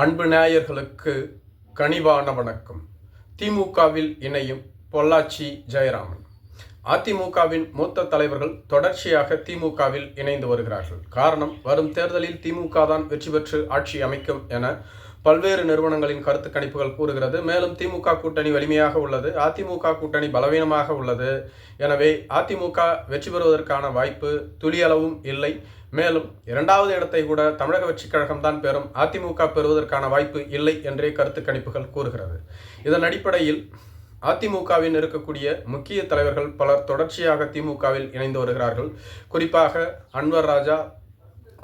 அன்பு நேயர்களுக்கு கனிவான வணக்கம். திமுகவில் இணையும் பொள்ளாச்சி ஜெயராமன். அதிமுகவின் மூத்த தலைவர்கள் தொடர்ச்சியாக திமுகவில் இணைந்து வருகிறார்கள். காரணம் வரும் தேர்தலில் திமுக தான் வெற்றி பெற்று ஆட்சி அமைக்கும் என பல்வேறு நிறுவனங்களின் கருத்து கணிப்புகள் கூறுகிறது. மேலும் திமுக கூட்டணி வலிமையாக உள்ளது. அதிமுக கூட்டணி பலவீனமாக உள்ளது. எனவே அதிமுக வெற்றி பெறுவதற்கான வாய்ப்பு துளியளவும் இல்லை. மேலும் இரண்டாவது இடத்தை கூட தமிழக வெற்றி கழகம் தான் பெறும். அதிமுக பெறுவதற்கான வாய்ப்பு இல்லை என்றே கருத்து கணிப்புகள் கூறுகிறது. இதன் அடிப்படையில் அதிமுகவின் இருக்கக்கூடிய முக்கிய தலைவர்கள் பலர் தொடர்ச்சியாக திமுகவில் இணைந்து வருகிறார்கள். குறிப்பாக அன்வர் ராஜா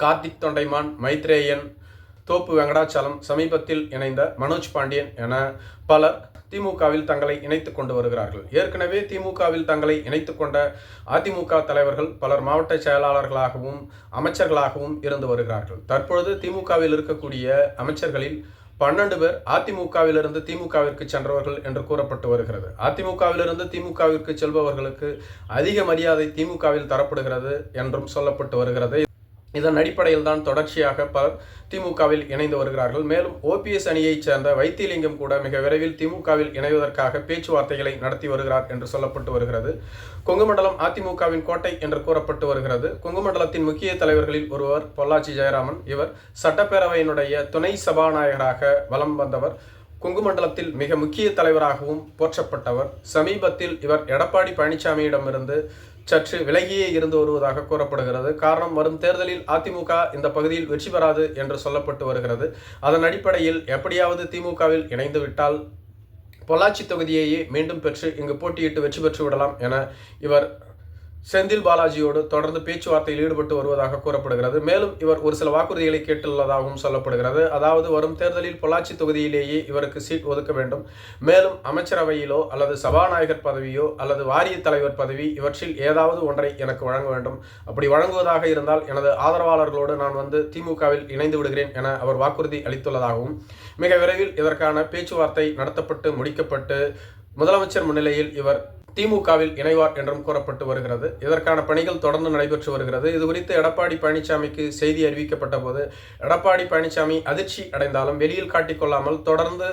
கார்த்திக் தொண்டைமான் மைத்ரேயன் தோப்பு வெங்கடாச்சலம் சமீபத்தில் இணைந்த மனோஜ் பாண்டியன் என பலர் திமுகவில் தங்களை இணைத்துக் கொண்டு வருகிறார்கள். ஏற்கனவே திமுகவில் தங்களை இணைத்துக் கொண்ட அதிமுக தலைவர்கள் பலர் மாவட்ட செயலாளர்களாகவும் அமைச்சர்களாகவும் இருந்து வருகிறார்கள். தற்பொழுது திமுகவில் இருக்கக்கூடிய அமைச்சர்களில் பன்னெண்டு பேர் அதிமுகவிலிருந்து திமுகவிற்கு சென்றவர்கள் என்று கூறப்பட்டு வருகிறது. அதிமுகவிலிருந்து திமுகவிற்கு செல்பவர்களுக்கு அதிக மரியாதை திமுகவில் தரப்படுகிறது என்றும் சொல்லப்பட்டு வருகிறது. இதன் அடிப்படையில் தான் தொடர்ச்சியாக பலர் திமுகவில் இணைந்து வருகிறார்கள். மேலும் ஓபிஎஸ் அணியைச் சேர்ந்த வைத்தியலிங்கம் கூட மிக விரைவில் திமுகவில் இணைவதற்காக பேச்சுவார்த்தைகளை நடத்தி வருகிறார் என்று சொல்லப்பட்டு வருகிறது. கொங்குமண்டலம் அதிமுகவின் கோட்டை என்று கூறப்பட்டு வருகிறது. கொங்குமண்டலத்தின் முக்கிய தலைவர்களில் ஒருவர் பொள்ளாச்சி ஜெயராமன் இவர் சட்டப்பேரவையினுடைய துணை சபாநாயகராக வலம் வந்தவர். குங்குமண்டலத்தில் மிக முக்கிய தலைவராகவும் போற்றப்பட்டவர். சமீபத்தில் இவர் எடப்பாடி பழனிசாமியிடமிருந்து சற்று விலகியே இருந்து வருவதாக கூறப்படுகிறது. காரணம் வரும் தேர்தலில் அதிமுக இந்த பகுதியில் வெற்றி பெறாது என்று சொல்லப்பட்டு வருகிறது. அதன் அடிப்படையில் எப்படியாவது திமுகவில் இணைந்துவிட்டால் பொள்ளாச்சி தொகுதியையே மீண்டும் பெற்று இங்கு போட்டியிட்டு வெற்றி பெற்று விடலாம் என இவர் செந்தில் பாலாஜியோடு தொடர்ந்து பேச்சுவார்த்தையில் ஈடுபட்டு வருவதாக கூறப்படுகிறது. மேலும் இவர் ஒரு சில வாக்குறுதிகளை கேட்டுள்ளதாகவும் சொல்லப்படுகிறது. அதாவது வரும் தேர்தலில் பொள்ளாச்சி தொகுதியிலேயே இவருக்கு சீட் ஒதுக்க வேண்டும். மேலும் அமைச்சரவையிலோ அல்லது சபாநாயகர் பதவியோ அல்லது வாரிய தலைவர் பதவி இவற்றில் ஏதாவது ஒன்றை எனக்கு வழங்க வேண்டும். அப்படி வழங்குவதாக இருந்தால் எனது ஆதரவாளர்களோடு நான் வந்து திமுகவில் இணைந்து விடுகிறேன் என அவர் வாக்குறுதி அளித்துள்ளதாகவும் மிக விரைவில் இதற்கான பேச்சுவார்த்தை நடத்தப்பட்டு முடிக்கப்பட்டு முதலமைச்சர் முன்னிலையில் இவர் திமுகவில் இணைவார் என்றும் கூறப்பட்டு வருகிறது. இதற்கான பணிகள் தொடர்ந்து நடைபெற்று வருகிறது. இது குறித்து எடப்பாடி பழனிசாமிக்கு செய்தி அறிவிக்கப்பட்ட போது எடப்பாடி பழனிசாமி அதிர்ச்சி அடைந்தாலும் வெளியில் காட்டிக்கொள்ளாமல் தொடர்ந்து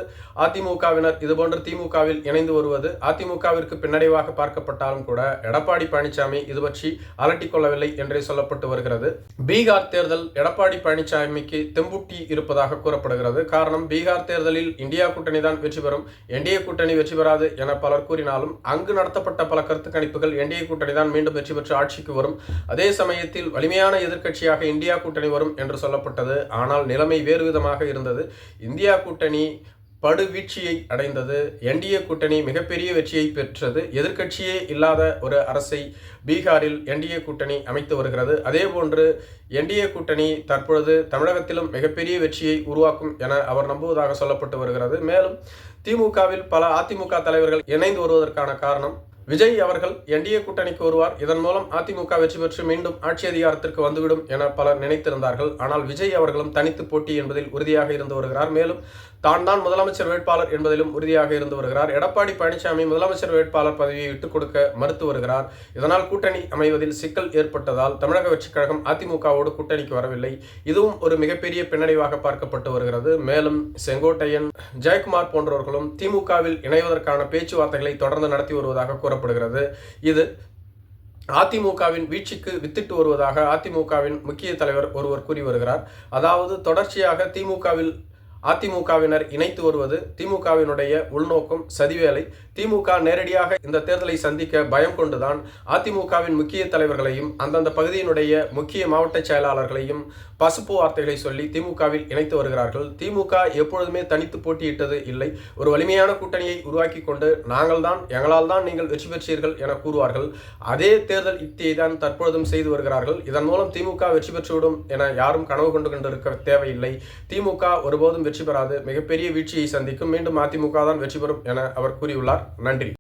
அதிமுகவினர் இதுபோன்று திமுகவில் இணைந்து வருவது அதிமுகவிற்கு பின்னடைவாக பார்க்கப்பட்டாலும் கூட எடப்பாடி பழனிசாமி இது பற்றி அலட்டிக்கொள்ளவில்லை என்றே சொல்லப்பட்டு வருகிறது. பீகார் தேர்தல் எடப்பாடி பழனிசாமிக்கு தெம்புட்டி இருப்பதாக கூறப்படுகிறது. காரணம் பீகார் தேர்தலில் இந்தியா கூட்டணி தான் வெற்றி பெறும் என்டிஏ கூட்டணி வெற்றி பெறாது என பலர் கூறினாலும் அங்கு நடத்தப்பட்ட பல கருத்து கணிப்புகள் என்டிஏ கூட்டணி தான் மீண்டும் வெற்றி பெற்று ஆட்சிக்கு வரும். அதே சமயத்தில் வலிமையான எதிர்க்கட்சியாக இந்தியா கூட்டணி வரும் என்று சொல்லப்பட்டது. ஆனால் நிலைமை வேறு விதமாக இருந்தது. இந்தியா கூட்டணி படுவீழ்ச்சியை அடைந்தது. என்டிஏ கூட்டணி மிகப்பெரிய வெற்றியை பெற்றது. எதிர்க்கட்சியே இல்லாத ஒரு அரசை பீகாரில் என்டிஏ கூட்டணி அமைத்து வருகிறது. அதே போன்று என்டிஏ கூட்டணி தற்பொழுது தமிழகத்திலும் மிகப்பெரிய வெற்றியை உருவாக்கும் என அவர் நம்புவதாக சொல்லப்பட்டு வருகிறது. மேலும் திமுகவில் பல அதிமுக தலைவர்கள் இணைந்து வருவதற்கான காரணம் விஜய் அவர்கள் என்டிஏ கூட்டணிக்கு வருவார். இதன் மூலம் அதிமுக வெற்றி பெற்று மீண்டும் ஆட்சி அதிகாரத்திற்கு வந்துவிடும் என பலர் நினைத்திருந்தார்கள். ஆனால் விஜய் அவர்களும் தனித்து போட்டி என்பதில் உறுதியாக இருந்து வருகிறார். மேலும் தான் தான் முதலமைச்சர் வேட்பாளர் என்பதிலும் உறுதியாக இருந்து வருகிறார். எடப்பாடி பழனிசாமி முதலமைச்சர் வேட்பாளர் பதவியை விட்டுக் கொடுக்க மறுத்து வருகிறார். இதனால் கூட்டணி அமைவதில் சிக்கல் ஏற்பட்டதால் தமிழக வெற்றிக் கழகம் அதிமுகவோடு கூட்டணிக்கு வரவில்லை. இதுவும் ஒரு மிகப்பெரிய பின்னடைவாக பார்க்கப்பட்டு வருகிறது. மேலும் செங்கோட்டையன் ஜெயக்குமார் போன்றவர்களும் திமுகவில் இணைவதற்கான பேச்சுவார்த்தைகளை தொடர்ந்து நடத்தி வருவதாக கூறப்படுகிறது இது அதிமுகவின் வீழ்ச்சிக்கு வித்திட்டு வருவதாக அதிமுகவின் முக்கிய தலைவர் ஒருவர் கூறி வருகிறார். அதாவது தொடர்ச்சியாக திமுகவில் அதிமுகவினர் இணைத்து வருவது திமுகவினுடைய உள்நோக்கம் சதிவேலை. திமுக நேரடியாக இந்த தேர்தலை சந்திக்க பயம் கொண்டுதான் அதிமுகவின் முக்கிய தலைவர்களையும் அந்தந்த பகுதியினுடைய முக்கிய மாவட்ட செயலாளர்களையும் பசுப்பு வார்த்தைகளை சொல்லி திமுகவில் இணைத்து வருகிறார்கள். திமுக எப்பொழுதுமே தனித்து போட்டியிட்டது இல்லை. ஒரு வலிமையான கூட்டணியை உருவாக்கி கொண்டு நாங்கள் தான் எங்களால் தான் நீங்கள் வெற்றி பெற்றீர்கள் என கூறுவார்கள். அதே தேர்தல் யுக்தியை தான் தற்பொழுதும் செய்து வருகிறார்கள். இதன் மூலம் திமுக வெற்றி பெற்றுவிடும் என யாரும் கனவு கொண்டு கொண்டிருக்க தேவையில்லை. திமுக ஒருபோதும் வெற்றி பெறாது மிகப்பெரிய வீழ்ச்சியை சந்திக்கும். மீண்டும் அதிமுக தான் வெற்றி பெறும் என அவர் கூறியுள்ளார். நன்றி.